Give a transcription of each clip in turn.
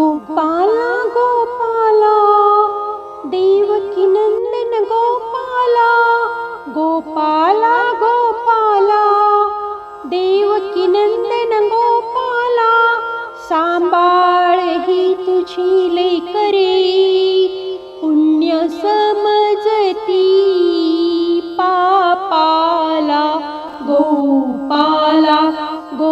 गोपाला गोपाला देवकी नंदन गोपाला गोपाला गोपाला देवकी नंदन गोपाला सांभाळ ही तुझी लेकरे पुण्य समजती पापाला गोपाला गोपाला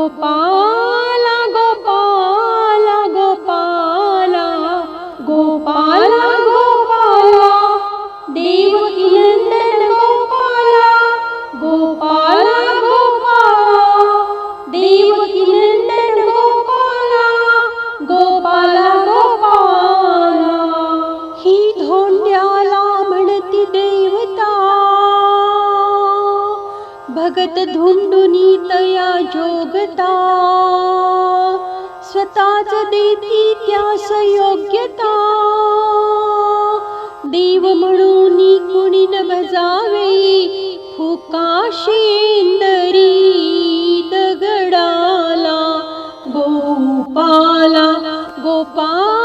भगत धुंडुनी तया जोगता। स्वतःच देती त्यास योग्यता। देव म्हणून कुणी न बजावे फुका नरी दगडाला गोपाला गोपाल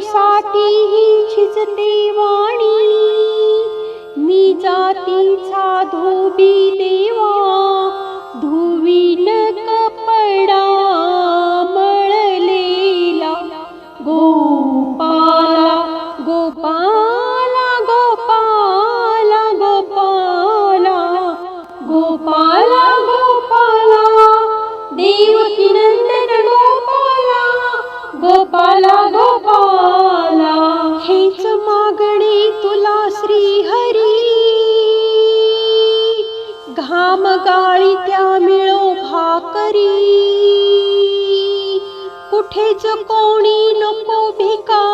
ज्ञानी ही झिजते देवाणी मी जातीचा धोबी देवा. तुला श्री हरी घाम गाळी त्या मिळो भाकरी. कुठेच कोणी नको भिका.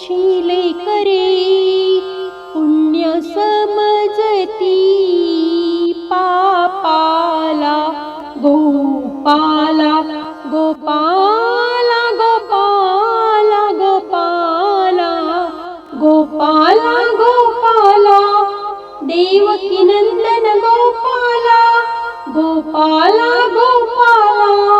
ही तुझी पुण्य समजती पापाला गोपाला गोपाला गोपाला गोपाला गोपाला गोपाला देवकीनंदन गोपाला गोपाला गोपाला.